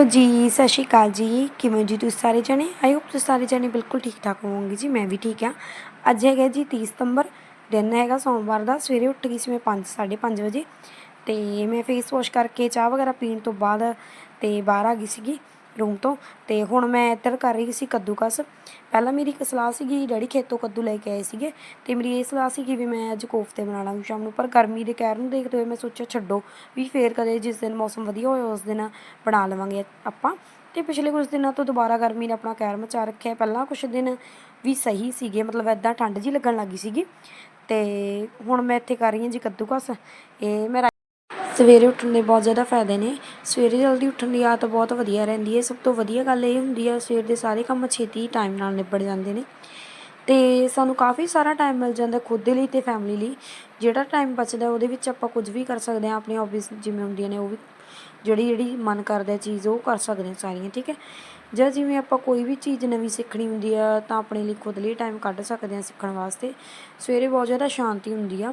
Hello ਜੀ, ਸਤਿ ਸ਼੍ਰੀ ਅਕਾਲ ਜੀ। ਕਿਵੇਂ ਜੀ ਤੁਸੀਂ ਸਾਰੇ ਜਣੇ? ਆਈ ਹੋਪ ਤੁਸੀਂ ਸਾਰੇ ਜਣੇ ਬਿਲਕੁਲ ਠੀਕ ਠਾਕ ਹੋਵੋਗੇ ਜੀ, ਮੈਂ ਵੀ ਠੀਕ ਆ ਅੱਜ ਹੈਗਾ ਜੀ 30 ਸਤੰਬਰ, ਦਿਨ ਹੈਗਾ ਸੋਮਵਾਰ ਦਾ, ਸਵੇਰੇ ਉੱਠ ਗਈ ਸੀ ਮੈਂ 5 5:30 ਵਜੇ। ਤੇ ਮੈਂ ਫੇਸ ਵਾਸ਼ ਕਰਕੇ ਚਾਹ ਵਗੈਰਾ ਪੀਣ ਤੋਂ ਬਾਅਦ ਤੇ ਬਾਹਰ ਆ ਗਈ ਸੀਗੀ। ਰੂਮ ਤੋਂ। ਤੇ ਹੁਣ ਮੈਂ ਇੱਧਰ ਕਰ ਰਹੀ ਸੀ ਕੱਦੂਕਸ। ਪਹਿਲਾਂ ਮੇਰੀ ਇੱਕ ਸਲਾਹ ਸੀਗੀ, ਡੈਡੀ ਖੇਤੋਂ ਕੱਦੂ ਲੈ ਕੇ ਆਏ ਸੀਗੇ। ਤੇ ਮੇਰੀ ਇਹ ਸਲਾਹ ਸੀਗੀ ਵੀ ਮੈਂ ਅੱਜ ਕੋਫਤੇ ਬਣਾ ਲਾਂਗੀ ਸ਼ਾਮ ਨੂੰ। ਪਰ ਗਰਮੀ ਦੇ ਕਹਿਰ ਨੂੰ ਦੇਖਦੇ ਹੋਏ ਮੈਂ ਸੋਚਿਆ ਛੱਡੋ ਵੀ ਫੇਰ ਕਦੇ ਜਿਸ ਦਿਨ ਮੌਸਮ ਵਧੀਆ ਹੋਇਆ, ਉਸ ਦਿਨ ਬਣਾ ਲਵਾਂਗੇ ਆਪਾਂ। ਤੇ ਪਿਛਲੇ ਕੁਝ ਦਿਨਾਂ ਤੋਂ ਦੁਬਾਰਾ ਗਰਮੀ ਨੇ ਆਪਣਾ ਕਹਿਰ ਮਚਾ ਰੱਖਿਆ। ਪਹਿਲਾਂ ਕੁਝ ਦਿਨ ਵੀ ਸਹੀ ਸੀਗੇ, ਮਤਲਬ ਐਦਾਂ ਠੰਡ ਜੀ ਲੱਗਣ ਲੱਗੀ ਸੀਗੀ। ਤੇ ਹੁਣ ਮੈਂ ਇੱਥੇ ਕਰ ਰਹੀ ਹਾਂ ਜੀ ਕੱਦੂਕਸ। ਇਹ ਮੈਂ ਸਵੇਰੇ ਉੱਠਣ ਦੇ ਬਹੁਤ ਜ਼ਿਆਦਾ ਫਾਇਦੇ ਨੇ। ਸਵੇਰੇ ਜਲਦੀ ਉੱਠਣ ਦੀ ਆਦਤ ਬਹੁਤ ਵਧੀਆ ਰਹਿੰਦੀ ਹੈ। ਸਭ ਤੋਂ ਵਧੀਆ ਗੱਲ ਇਹ ਹੁੰਦੀ ਹੈ, ਸਵੇਰ ਦੇ ਸਾਰੇ ਕੰਮ ਛੇਤੀ ਟਾਈਮ ਨਾਲ ਨਿਬੜ ਜਾਂਦੇ ਨੇ। ਤੇ ਸਾਨੂੰ ਕਾਫੀ ਸਾਰਾ ਟਾਈਮ ਮਿਲ ਜਾਂਦਾ ਖੁਦ ਦੇ ਲਈ ਤੇ ਫੈਮਿਲੀ ਲਈ। ਜਿਹੜਾ ਟਾਈਮ ਬਚਦਾ ਉਹਦੇ ਵਿੱਚ ਆਪਾਂ ਕੁਝ ਵੀ ਕਰ ਸਕਦੇ ਹਾਂ। ਆਪਣੀ ਹੌਬੀਜ਼ ਜਿਵੇਂ ਹੁੰਦੀਆਂ ਨੇ, ਉਹ ਵੀ ਜਿਹੜੀ ਜਿਹੜੀ ਮਨ ਕਰਦਾ ਚੀਜ਼ ਉਹ ਕਰ ਸਕਦੇ ਹਾਂ ਸਾਰੀਆਂ, ਠੀਕ ਹੈ। ਜਾਂ ਜਿਵੇਂ ਆਪਾਂ ਕੋਈ ਵੀ ਚੀਜ਼ ਨਵੀਂ ਸਿੱਖਣੀ ਹੁੰਦੀ ਆ, ਤਾਂ ਆਪਣੇ ਲਈ ਖੁਦ ਲਈ ਟਾਈਮ ਕੱਢ ਸਕਦੇ ਹਾਂ ਸਿੱਖਣ ਵਾਸਤੇ। ਸਵੇਰੇ ਬਹੁਤ ਜ਼ਿਆਦਾ ਸ਼ਾਂਤੀ ਹੁੰਦੀ ਆ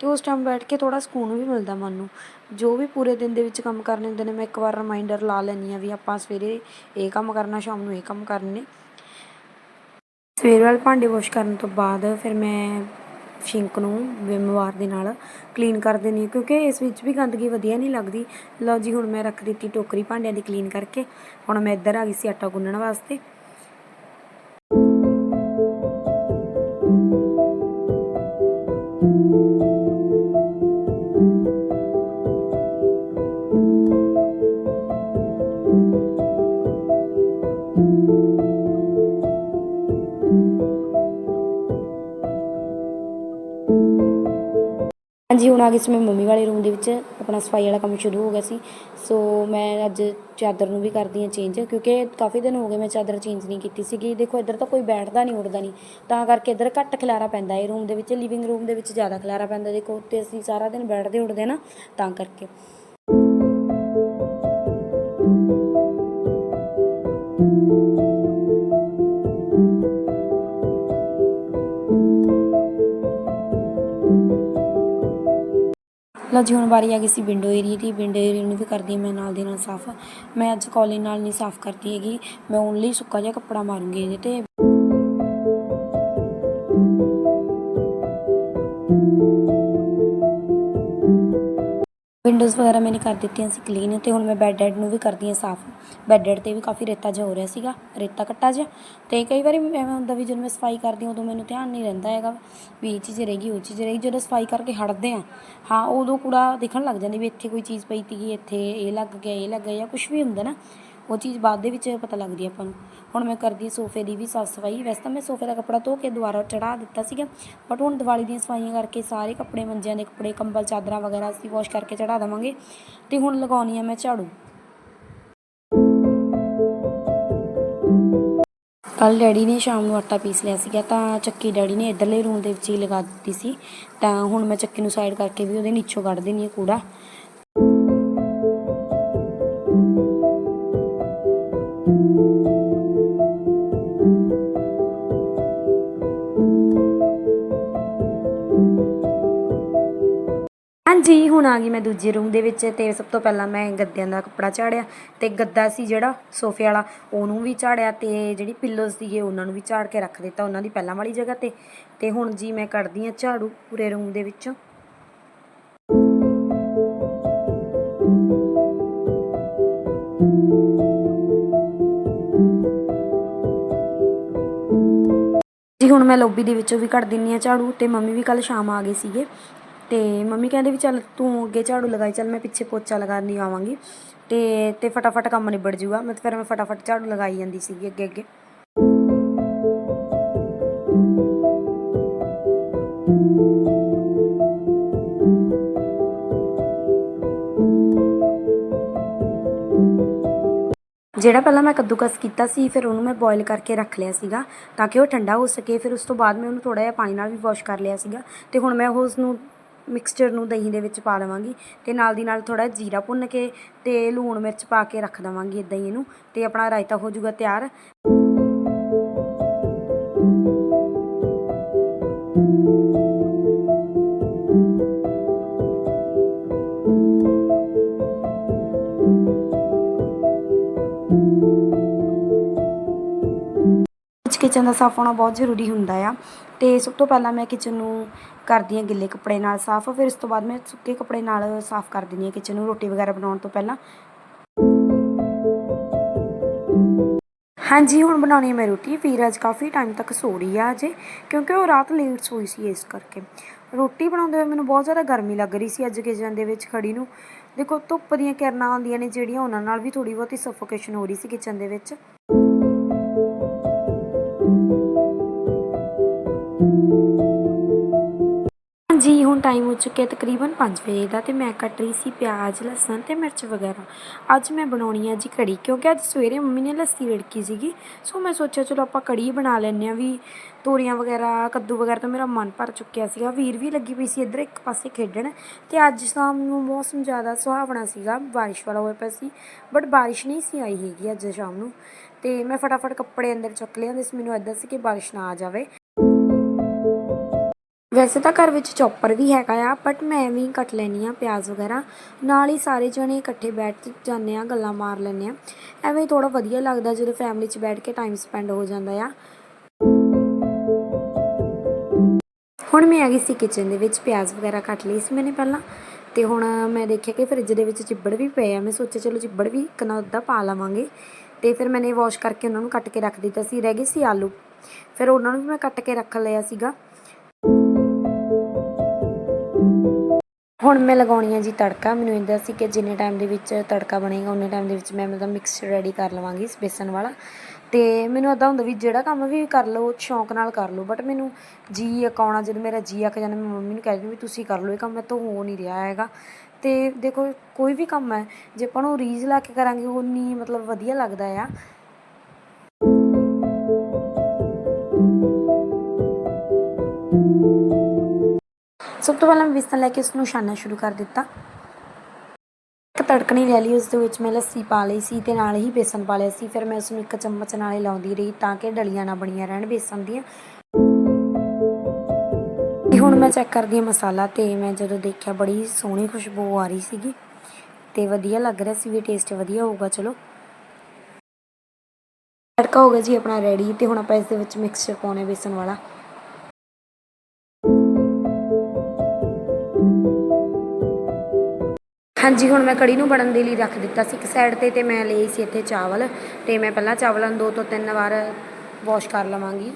ਤੇ ਉਸ ਟਾਈਮ ਬੈਠ ਕੇ ਥੋੜਾ ਸਕੂਨ ਵੀ ਮਿਲਦਾ ਮਨ ਨੂੰ। ਜੋ ਵੀ ਪੂਰੇ ਦਿਨ ਦੇ ਵਿੱਚ ਕੰਮ ਕਰਨੇ ਹੁੰਦੇ ਨੇ, ਮੈਂ ਇੱਕ ਵਾਰ ਰਿਮਾਈਂਡਰ ਲਾ ਲੈਂਦੀ ਆ ਵੀ ਆਪਾਂ ਸਵੇਰੇ ਇਹ ਕੰਮ ਕਰਨਾ, ਸ਼ਾਮ ਨੂੰ ਇਹ ਕੰਮ ਕਰਨੇ ਸਵੇਰ ਵਾਲੇ ਭਾਂਡੇ ਵਾਸ਼ ਕਰਨ ਤੋਂ ਬਾਅਦ ਫਿਰ ਮੈਂ ਸ਼ਿੰਕ ਨੂੰ ਵਿਮ ਬਾਰ ਦੇ ਨਾਲ ਕਲੀਨ ਕਰ ਦਿੰਦੀ ਹਾਂ, ਕਿਉਂਕਿ ਇਸ ਵਿੱਚ ਵੀ ਗੰਦਗੀ ਵਧੀਆ ਨਹੀਂ ਲੱਗਦੀ। ਲਓ ਜੀ, ਹੁਣ ਮੈਂ ਰੱਖ ਦਿੱਤੀ ਟੋਕਰੀ ਭਾਂਡਿਆਂ ਦੀ ਕਲੀਨ ਕਰਕੇ, ਹੁਣ ਮੈਂ ਇੱਧਰ ਆ ਗਈ ਸੀ ਆਟਾ ਗੁੰਨਣ ਵਾਸਤੇ। ਹਾਂਜੀ, ਹੁਣ ਆ ਗਈ ਸੀ ਮੈਂ ਮੰਮੀ ਵਾਲੇ ਰੂਮ ਦੇ ਵਿੱਚ। ਆਪਣਾ ਸਫ਼ਾਈ ਵਾਲਾ ਕੰਮ ਸ਼ੁਰੂ ਹੋ ਗਿਆ ਸੀ। ਸੋ ਮੈਂ ਅੱਜ ਚਾਦਰ ਨੂੰ ਵੀ ਕਰਦੀ ਹਾਂ ਚੇਂਜ ਕਿਉਂਕਿ ਕਾਫੀ ਦਿਨ ਹੋ ਗਏ ਮੈਂ ਚਾਦਰ ਚੇਂਜ ਨਹੀਂ ਕੀਤੀ ਸੀਗੀ। ਦੇਖੋ, ਇੱਧਰ ਤਾਂ ਕੋਈ ਬੈਠਦਾ ਨਹੀਂ, ਉੱਠਦਾ ਨਹੀਂ। ਤਾਂ ਕਰਕੇ ਇੱਧਰ ਘੱਟ ਖਿਲਾਰਾ ਪੈਂਦਾ ਇਹ ਰੂਮ ਦੇ ਵਿੱਚ ਲਿਵਿੰਗ ਰੂਮ ਦੇ ਵਿੱਚ ਜ਼ਿਆਦਾ ਖਿਲਾਰਾ ਪੈਂਦਾ। ਦੇਖੋ ਤੇ ਅਸੀਂ ਸਾਰਾ ਦਿਨ ਬੈਠਦੇ, ਉੱਠਦੇ ਨਾ, ਤਾਂ ਕਰਕੇ। ਲਓ ਜੀ, ਹੁਣ ਵਾਰੀ ਆ ਗਈ ਸੀ ਵਿੰਡੋ ਏਰੀਆ ਦੀ, ਵਿੰਡੋ ਏਰੀਆ ਨੂੰ ਵੀ ਕਰਦੀ ਮੈਂ ਨਾਲ ਦੇ ਨਾਲ ਸਾਫ਼। ਮੈਂ ਅੱਜ ਕਾਲਿੰਗ ਨਾਲ ਨਹੀਂ ਸਾਫ਼ ਕਰਦੀ ਹੈਗੀ, ਮੈਂ ਓਨਲੀ ਸੁੱਕਾ ਜਿਹਾ ਕੱਪੜਾ ਮਾਰੂੰਗੀ ਇਹਦੇ ਤੇ। ਵਿੰਡੋਜ਼ ਵਗੈਰਾ ਮੈਨੇ ਕਰ ਦਿੱਤੀਆਂ ਸੀ ਕਲੀਨ ਤੇ ਹੁਣ ਮੈਂ ਬੈੱਡ ਐਡ ਨੂੰ ਵੀ ਕਰਦੀ ਹਾਂ ਸਾਫ਼। ਬੈੱਡ ਐਡ ਤੇ ਵੀ ਕਾਫੀ ਰੇਤਾ ਜਿਹਾ ਹੋ ਰਿਹਾ ਸੀਗਾ, ਰੇਤਾ ਕੱਟਾ ਜਿਹਾ। ਤੇ ਕਈ ਵਾਰੀ ਐਵੇਂ ਹੁੰਦਾ ਵੀ ਜਦੋਂ ਮੈਂ ਸਫ਼ਾਈ ਕਰਦੀ ਹਾਂ ਉਦੋਂ ਮੈਨੂੰ ਧਿਆਨ ਨਹੀਂ ਰਹਿੰਦਾ ਹੈਗਾ ਵੀ ਇਹ ਚੀਜ਼ ਰਹੇਗੀ, ਉਹ ਚੀਜ਼ ਰਹੇਗੀ। ਜਦੋਂ ਸਫ਼ਾਈ ਕਰਕੇ ਹਟਦੇ ਆ ਹਾਂ, ਉਦੋਂ ਕੂੜਾ ਦਿਖਣ ਲੱਗ ਜਾਂਦੀ ਵੀ ਇੱਥੇ ਕੋਈ ਚੀਜ਼ ਪਈ ਸੀਗੀ, ਇੱਥੇ ਇਹ ਲੱਗ ਗਿਆ, ਇਹ ਲੱਗ ਗਿਆ ਜਾਂ ਕੁਝ ਵੀ ਹੁੰਦਾ ਨਾ ਉਹ ਚੀਜ਼ ਬਾਅਦ ਦੇ ਵਿੱਚ ਪਤਾ ਲੱਗਦੀ ਆਪਾਂ ਨੂੰ। ਹੁਣ ਮੈਂ ਕਰਦੀ ਹਾਂ ਸੋਫੇ ਦੀ ਵੀ ਸਾਫ਼ ਸਫ਼ਾਈ। ਵੈਸੇ ਤਾਂ ਮੈਂ ਸੋਫੇ ਦਾ ਕੱਪੜਾ ਧੋ ਕੇ ਦੁਬਾਰਾ ਚੜਾ ਦਿੱਤਾ ਸੀਗਾ ਬਟ ਹੁਣ ਦੀਵਾਲੀ ਦੀਆਂ ਸਫਾਈਆਂ ਕਰਕੇ ਸਾਰੇ ਕੱਪੜੇ ਮੰਜਿਆਂ ਦੇ ਕੱਪੜੇ, ਕੰਬਲ, ਚਾਦਰਾਂ ਵਗੈਰਾ ਅਸੀਂ ਵਾਸ਼ ਕਰਕੇ ਚੜਾ ਦੇਵਾਂਗੇ। ਤੇ ਹੁਣ ਲਗਾਉਣੀ ਆ ਮੈਂ ਝਾੜੂ। ਕੱਲ ਡੈਡੀ ਨੇ ਸ਼ਾਮ ਨੂੰ ਆਟਾ ਪੀਸ ਲਿਆ ਸੀਗਾ, ਤਾਂ ਚੱਕੀ ਡੈਡੀ ਨੇ ਇਧਰਲੇ ਰੂਮ ਦੇ ਵਿੱਚ ਹੀ ਲਗਾ ਦਿੱਤੀ ਸੀ। ਤਾਂ ਹੁਣ ਮੈਂ ਚੱਕੀ ਨੂੰ ਸਾਈਡ ਕਰਕੇ ਵੀ ਉਹਦੇ ਨੀਚੋਂ ਕੱਢ ਦਿੰਦੀ ਹਾਂ ਕੂੜਾ। ਜੀ, ਹੁਣ ਆ ਗਈ ਮੈਂ ਦੂਜੇ ਰੂਮ ਦੇ ਵਿੱਚ ਤੇ ਸਭ ਤੋਂ ਪਹਿਲਾਂ ਮੈਂ ਗੱਦਿਆਂ ਦਾ ਕੱਪੜਾ ਝਾੜਿਆ ਤੇ ਗੱਦਾ ਸੀ ਜਿਹੜਾ ਸੋਫੇ ਵਾਲਾ, ਉਹਨੂੰ ਵੀ ਝਾੜਿਆ ਤੇ ਜਿਹੜੀ ਪਿੱਲੋਜ਼ ਸੀਗੇ ਉਹਨਾਂ ਨੂੰ ਵੀ ਝਾੜ ਕੇ ਰੱਖ ਦਿੱਤਾ ਉਹਨਾਂ ਦੀ ਪਹਿਲਾਂ ਵਾਲੀ ਜਗ੍ਹਾ ਤੇ। ਤੇ ਹੁਣ ਜੀ ਮੈਂ ਕੱਢਦੀ ਆ ਝਾੜੂ ਪੂਰੇ ਰੂਮ ਦੇ ਵਿੱਚੋਂ। ਜੀ, ਹੁਣ ਮੈਂ ਲੌਬੀ ਦੇ ਵਿੱਚੋਂ ਵੀ ਕੱਢ ਦਿੰਨੀ ਆ ਝਾੜੂ ਤੇ ਮੰਮੀ ਵੀ ਕੱਲ ਸ਼ਾਮ ਆ ਗਏ ਸੀਗੇ। ਤੇ ਮੰਮੀ ਕਹਿੰਦੇ ਵੀ ਚੱਲ ਤੂੰ ਅੱਗੇ ਝਾੜੂ ਲਗਾਈ, ਚੱਲ ਮੈਂ ਪਿੱਛੇ ਪੋਚਾ ਲਗਾਉਣੀ ਆਵਾਂਗੀ। ਤੇ ਤੇ ਫਟਾਫਟ ਕੰਮ ਨਿਬੜ ਜੂਗਾ। ਮੈਂ ਫਿਰ ਮੈਂ ਫਟਾਫਟ ਝਾੜੂ ਲਗਾਈ ਜਾਂਦੀ ਸੀਗੀ ਅੱਗੇ ਅੱਗੇ। ਜਿਹੜਾ ਪਹਿਲਾਂ ਮੈਂ ਕੱਦੂਕਸ ਕੀਤਾ ਸੀ, ਫਿਰ ਉਹਨੂੰ ਮੈਂ ਬੋਇਲ ਕਰਕੇ ਰੱਖ ਲਿਆ ਸੀਗਾ ਤਾਂ ਕਿ ਉਹ ਠੰਡਾ ਹੋ ਸਕੇ। ਫਿਰ ਉਸ ਤੋਂ ਬਾਅਦ ਮੈਂ ਉਹਨੂੰ ਥੋੜਾ ਜਿਹਾ ਪਾਣੀ ਨਾਲ ਵੀ ਵਾਸ਼ ਕਰ ਲਿਆ ਸੀਗਾ। ਤੇ ਹੁਣ ਮੈਂ ਉਸ ਨੂੰ ਮਿਕਸਚਰ ਨੂੰ ਦਹੀਂ ਦੇ ਵਿੱਚ ਪਾ ਦੇਵਾਂਗੀ ਤੇ ਨਾਲ ਦੀ ਨਾਲ ਥੋੜਾ ਜੀਰਾ ਭੁੰਨ ਕੇ ਤੇ ਲੂਣ ਮਿਰਚ ਪਾ ਕੇ ਰੱਖ ਦੇਵਾਂਗੀ ਇਦਾਂ ਹੀ ਇਹਨੂੰ ਤੇ ਆਪਣਾ ਰਾਇਤਾ ਹੋ ਜਾਊਗਾ ਤਿਆਰ। ਕਿਚਨ ਦਾ ਸਾਫ਼ ਹੋਣਾ ਬਹੁਤ ਜ਼ਰੂਰੀ ਹੁੰਦਾ ਆ। ਤੇ ਸਭ ਤੋਂ ਪਹਿਲਾਂ ਮੈਂ ਕਿਚਨ ਨੂੰ ਕਰਦੀ ਹਾਂ ਗਿੱਲੇ ਕੱਪੜੇ ਨਾਲ ਸਾਫ਼, ਫਿਰ ਉਸ ਤੋਂ ਬਾਅਦ ਮੈਂ ਸੁੱਕੇ ਕੱਪੜੇ ਨਾਲ ਸਾਫ਼ ਕਰ ਦਿੰਦੀ ਹਾਂ ਕਿਚਨ ਨੂੰ ਰੋਟੀ ਵਗੈਰਾ ਬਣਾਉਣ ਤੋਂ ਪਹਿਲਾਂ। ਹਾਂਜੀ, ਹੁਣ ਬਣਾਉਣੀ ਹੈ ਮੈਂ ਰੋਟੀ। ਵੀਰ ਅੱਜ ਕਾਫੀ ਟਾਈਮ ਤੱਕ ਸੋ ਰਹੀ ਆ ਅਜੇ ਕਿਉਂਕਿ ਉਹ ਰਾਤ ਲੇਟ ਸੋਈ ਸੀ ਇਸ ਕਰਕੇ। ਰੋਟੀ ਬਣਾਉਂਦੇ ਹੋਏ ਮੈਨੂੰ ਬਹੁਤ ਜ਼ਿਆਦਾ ਗਰਮੀ ਲੱਗ ਰਹੀ ਸੀ ਅੱਜ ਕਿਚਨ ਦੇ ਵਿੱਚ ਖੜੀ ਨੂੰ। ਦੇਖੋ, ਧੁੱਪ ਦੀਆਂ ਕਿਰਨਾਂ ਆਉਂਦੀਆਂ ਨੇ ਜਿਹੜੀਆਂ, ਉਹਨਾਂ ਨਾਲ ਵੀ ਥੋੜੀ ਬਹੁਤੀ ਸਫੋਕੇਸ਼ਨ ਹੋ ਰਹੀ ਸੀ ਕਿਚਨ ਦੇ ਵਿੱਚ। ਹਾਂਜੀ, ਹੁਣ ਟਾਈਮ ਹੋ ਚੁੱਕਿਆ ਤਕਰੀਬਨ 5 ਵਜੇ ਦਾ ਤੇ ਮੈਂ ਕੱਟ ਰਹੀ ਸੀ ਪਿਆਜ਼, ਲਸਣ ਤੇ ਮਿਰਚ ਵਗੈਰਾ। ਅੱਜ ਮੈਂ ਬਣਾਉਣੀ ਆ ਜੀ ਕੜੀ, ਕਿਉਂਕਿ ਅੱਜ ਸਵੇਰੇ ਮੰਮੀ ਨੇ ਲੱਸੀ ਰੜਕੀ ਸੀਗੀ। ਸੋ ਮੈਂ ਸੋਚਿਆ ਚਲੋ ਆਪਾਂ ਕੜੀ ਬਣਾ ਲੈਂਦੇ ਆ ਵੀ ਤੋਰੀਆਂ ਵਗੈਰਾ, ਕੱਦੂ ਵਗੈਰਾ ਤਾਂ ਮੇਰਾ ਮਨ ਭਰ ਚੁੱਕਿਆ ਸੀਗਾ। ਵੀਰ ਵੀ ਲੱਗੀ ਪਈ ਸੀ ਇੱਧਰ ਇੱਕ ਪਾਸੇ ਖੇਡਣ ਤੇ ਅੱਜ ਸ਼ਾਮ ਨੂੰ ਮੌਸਮ ਜ਼ਿਆਦਾ ਸੁਹਾਵਣਾ ਸੀਗਾ, ਬਾਰਿਸ਼ ਵਾਲਾ ਹੋਇਆ ਪਿਆ ਸੀ ਬਟ ਬਾਰਿਸ਼ ਨਹੀਂ ਸੀ ਆਈ ਹੈਗੀ ਅੱਜ ਸ਼ਾਮ ਨੂੰ। ਤੇ ਮੈਂ ਫਟਾਫਟ ਕੱਪੜੇ ਅੰਦਰ ਚੁੱਕ ਲਿਆ ਸੀ, ਮੈਨੂੰ ਇੱਦਾਂ ਸੀ ਕਿ ਬਾਰਿਸ਼ ਨਾ ਆ ਜਾਵੇ। ਵੈਸੇ ਤਾਂ ਘਰ ਵਿੱਚ ਚੌਪਰ ਵੀ ਹੈਗਾ ਆ ਬਟ ਮੈਂ ਐਵੇਂ ਹੀ ਕੱਟ ਲੈਣੀ ਆ ਪਿਆਜ਼ ਵਗੈਰਾ। ਨਾਲ ਹੀ ਸਾਰੇ ਜਣੇ ਇਕੱਠੇ ਬੈਠ ਜਾਂਦੇ ਆ ਗੱਲਾਂ ਮਾਰ ਲੈਂਦੇ ਆ ਐਵੇਂ ਥੋੜਾ ਵਧੀਆ ਲੱਗਦਾ ਜਦੋਂ ਫੈਮਿਲੀ 'ਚ ਬੈਠ ਕੇ ਟਾਈਮ ਸਪੈਂਡ ਹੋ ਜਾਂਦਾ ਆ। ਹੁਣ ਮੈਂ ਆ ਗਈ ਸੀ ਕਿਚਨ ਦੇ ਵਿੱਚ, ਪਿਆਜ਼ ਵਗੈਰਾ ਕੱਟ ਲਈ ਸੀ ਮੈਨੇ ਪਹਿਲਾਂ। ਤੇ ਹੁਣ ਮੈਂ ਦੇਖਿਆ ਕਿ ਫਰਿੱਜ ਦੇ ਵਿੱਚ ਚਿੱਬੜ ਵੀ ਪਏ ਆ, ਮੈਂ ਸੋਚਿਆ ਚਲੋ ਚਿੱਬੜ ਵੀ ਇੱਕ ਨਾ ਅੱਧਾ ਪਾ ਲਵਾਂਗੇ। ਤੇ ਫਿਰ ਮੈਨੇ ਵਾਸ਼ ਕਰਕੇ ਉਹਨਾਂ ਨੂੰ ਕੱਟ ਕੇ ਰੱਖ ਦਿੱਤਾ ਸੀ, ਰਹਿ ਗਏ ਸੀ ਆਲੂ। ਫਿਰ ਉਹਨਾਂ ਨੂੰ ਵੀ ਮੈਂ ਕੱਟ ਕੇ ਰੱਖ ਲਿਆ ਸੀਗਾ। ਹੁਣ ਮੈਂ ਲਗਾਉਣੀ ਹੈ ਜੀ ਤੜਕਾ, ਮੈਨੂੰ ਇੰਦਾ ਸੀ ਕਿ ਜਿੰਨੇ ਟਾਈਮ ਦੇ ਵਿੱਚ ਤੜਕਾ ਬਣੇਗਾ, ਉਨੇ ਟਾਈਮ ਦੇ ਵਿੱਚ ਮੈਂ ਮਤਲਬ ਮਿਕਸ ਰੈਡੀ ਕਰ ਲਵਾਂਗੀ ਇਸ ਬੇਸਨ ਵਾਲਾ। ਤੇ ਮੈਨੂੰ ਅੱਦਾ ਹੁੰਦਾ ਵੀ ਜਿਹੜਾ ਕੰਮ ਵੀ ਕਰ ਲਓ ਸ਼ੌਂਕ ਨਾਲ ਕਰ ਲਓ ਬਟ ਮੈਨੂੰ ਜੀ ਅਕਾਉਣਾ ਜਦੋਂ ਮੇਰਾ ਜੀ ਅੱਕ ਜਾਂਦਾ, ਮੈਂ ਮੰਮੀ ਨੂੰ ਕਹਿ ਦਿੰਦੀ ਵੀ ਤੁਸੀਂ ਕਰ ਲਓ, ਇਹ ਕੰਮ ਮੇਰੇ ਤੋਂ ਹੋ ਨਹੀਂ ਰਿਹਾ ਹੈਗਾ। ਤੇ ਦੇਖੋ, ਕੋਈ ਵੀ ਕੰਮ ਹੈ, ਜੇ ਆਪਾਂ ਨੂੰ ਰੀਝ ਲਾ ਕੇ ਕਰਾਂਗੇ, ਉਹ ਉਨੀ ਮਤਲਬ ਵਧੀਆ ਲੱਗਦਾ ਆ। ਸਭ ਤੋਂ ਪਹਿਲਾਂ ਮੈਂ ਲੈ ਕੇ ਉਸ ਨੂੰ ਛਾਨਣਾ ਸ਼ੁਰੂ ਕਰ ਦਿੱਤਾ। ਇੱਕ ਤੜਕਣੀ ਲੈ ਲਈ ਉਸ ਦੇ ਵਿੱਚ ਮੈਂ ਲੱਸੀ ਪਾ ਲਈ ਸੀ ਤੇ ਨਾਲ ਹੀ ਬੇਸਨ ਪਾ ਲਿਆ ਸੀ। ਫਿਰ ਮੈਂ ਉਸ ਨੂੰ ਇੱਕ ਚਮਚ ਨਾਲ ਲਾਉਂਦੀ ਰਹੀ ਤਾਂ ਕਿ ਡਲੀਆਂ ਨਾ ਬਣੀਆਂ ਰਹਿਣ ਬੇਸਨ ਦੀਆਂ। ਤੇ ਹੁਣ ਮੈਂ ਚੈੱਕ ਕਰਦੀ ਹਾਂ ਮਸਾਲਾ ਤੇ ਮੈਂ ਜਦੋਂ ਦੇਖਿਆ ਬੜੀ ਸੋਹਣੀ ਖੁਸ਼ਬੂ ਆ ਰਹੀ ਸੀਗੀ ਤੇ ਵਧੀਆ ਲੱਗ ਰਿਹਾ ਸੀ ਵੀ ਟੇਸਟ ਵਧੀਆ ਹੋਊਗਾ, ਚਲੋ। ਤੜਕਾ ਹੋ ਗਿਆ ਜੀ ਆਪਣਾ ਰੈਡੀ ਤੇ ਹੁਣ ਆਪਾਂ ਇਸ ਦੇ ਵਿੱਚ ਮਿਕਸਚਰ ਪਾਉਣੇ ਬੇਸਨ ਵਾਲਾ। ਹਾਂਜੀ, ਹੁਣ ਮੈਂ ਕੜੀ ਨੂੰ ਬਣਨ ਦੇ ਲਈ ਰੱਖ ਦਿੱਤਾ ਸੀ ਇੱਕ ਸਾਈਡ ਤੇ ਤੇ ਮੈਂ ਲਈ ਸੀ ਇੱਥੇ ਚਾਵਲ ਤੇ ਮੈਂ ਪਹਿਲਾਂ ਚਾਵਲਾਂ ਨੂੰ ਦੋ ਤੋਂ ਤਿੰਨ ਵਾਰ ਵਾਸ਼ ਕਰ ਲਵਾਂਗੀ।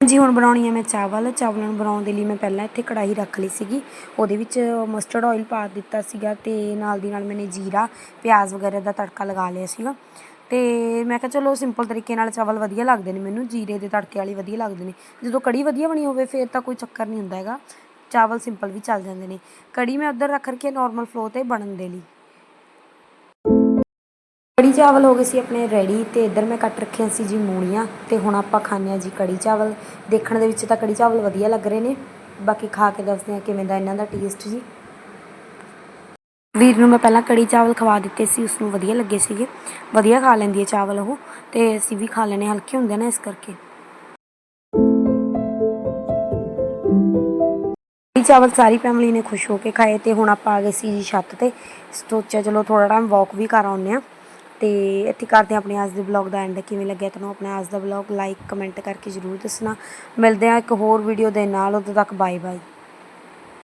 ਜੀ ਹੁਣ ਬਣਾਉਣੀ ਹੈ ਮੈਂ ਚਾਵਲ। ਚਾਵਲਾਂ ਨੂੰ ਬਣਾਉਣ ਦੇ ਲਈ ਮੈਂ ਪਹਿਲਾਂ ਇੱਥੇ ਕੜਾਈ ਰੱਖ ਲਈ ਸੀਗੀ। ਉਹਦੇ ਵਿੱਚ ਮਸਟਰਡ ਆਇਲ ਪਾ ਦਿੱਤਾ ਸੀਗਾ ਤੇ ਨਾਲ ਦੀ ਨਾਲ ਮੈਨੇ ਜੀਰਾ, ਪਿਆਜ਼ ਵਗੈਰਾ ਦਾ ਤੜਕਾ ਲਗਾ ਲਿਆ ਸੀਗਾ। ਤੇ ਮੈਂ ਕਿਹਾ ਚਲੋ ਸਿੰਪਲ ਤਰੀਕੇ ਨਾਲ ਚਾਵਲ ਵਧੀਆ ਲੱਗਦੇ ਨੇ ਮੈਨੂੰ, ਜੀਰੇ ਦੇ ਤੜਕੇ ਵਾਲੀ ਵਧੀਆ ਲੱਗਦੇ ਨੇ। ਜਦੋਂ ਕੜੀ ਵਧੀਆ ਬਣੀ ਹੋਵੇ, ਫਿਰ ਤਾਂ ਕੋਈ ਚੱਕਰ ਨਹੀਂ ਹੁੰਦਾ ਹੈਗਾ। ਚਾਵਲ ਸਿੰਪਲ ਵੀ ਚੱਲ ਜਾਂਦੇ ਨੇ। ਕੜੀ ਮੈਂ ਉੱਧਰ ਰੱਖ ਰਖੀ ਹੈ ਨਾਰਮਲ ਫਲੋ ਤੇ ਬਣਨ ਦੇ ਲਈ। ਕੜੀ ਚਾਵਲ ਹੋ ਗਏ ਸੀ ਆਪਣੇ ਰੈਡੀ ਤੇ ਇੱਧਰ ਮੈਂ ਕੱਟ ਰੱਖਿਆ ਸੀ ਜੀ ਮੂਲੀਆਂ ਤੇ ਹੁਣ ਆਪਾਂ ਖਾਂਦੇ ਹਾਂ ਜੀ ਕੜੀ ਚਾਵਲ। ਦੇਖਣ ਦੇ ਵਿੱਚ ਤਾਂ ਕੜੀ ਚਾਵਲ ਵਧੀਆ ਲੱਗ ਰਹੇ ਨੇ। ਬਾਕੀ ਖਾ ਕੇ ਦੱਸਦੇ ਹਾਂ ਕਿਵੇਂ ਦਾ ਇਹਨਾਂ ਦਾ ਟੇਸਟ ਜੀ। ਵੀਰ ਨੂੰ ਮੈਂ ਪਹਿਲਾਂ ਕੜੀ ਚਾਵਲ ਖਵਾ ਦਿੱਤੇ ਸੀ ਉਸ ਨੂੰ ਵਧੀਆ ਲੱਗੇ ਸੀਗੇ। ਵਧੀਆ ਖਾ ਲੈਂਦੀ ਹੈ ਚਾਵਲ ਉਹ, ਤੇ ਅਸੀਂ ਵੀ ਖਾ ਲੈਣੇ ਹਲਕੇ ਹੁੰਦੇ ਨੇ ਇਸ ਕਰਕੇ। ਕੜੀ ਚਾਵਲ ਸਾਰੀ ਫੈਮਿਲੀ ਨੇ ਖੁਸ਼ ਹੋ ਕੇ ਖਾਏ ਤੇ ਹੁਣ ਆਪਾਂ ਆ ਗਏ ਸੀ ਜੀ ਛੱਤ ਤੇ। ਸੋਚਿਆ ਚਲੋ ਥੋੜਾ ਟਾਈਮ ਵਾਕ ਵੀ ਕਰ ਆਉਂਦੇ ਆ ਤੇ ਇੱਥੇ ਕਰਦੇ ਹਾਂ ਆਪਣੇ ਅੱਜ ਦੇ ਵਲੌਗ ਦਾ ਐਂਡ ਕਿਵੇਂ ਲੱਗਿਆ ਤੁਹਾਨੂੰ ਆਪਣਾ ਅੱਜ ਦਾ ਵਲੌਗ ਲਾਈਕ ਕਮੈਂਟ ਕਰਕੇ ਜ਼ਰੂਰ ਦੱਸਣਾ। ਮਿਲਦੇ ਆ ਇੱਕ ਹੋਰ ਵੀਡੀਓ ਦੇ ਨਾਲ, ਉਦੋਂ ਤੱਕ ਬਾਏ ਬਾਏ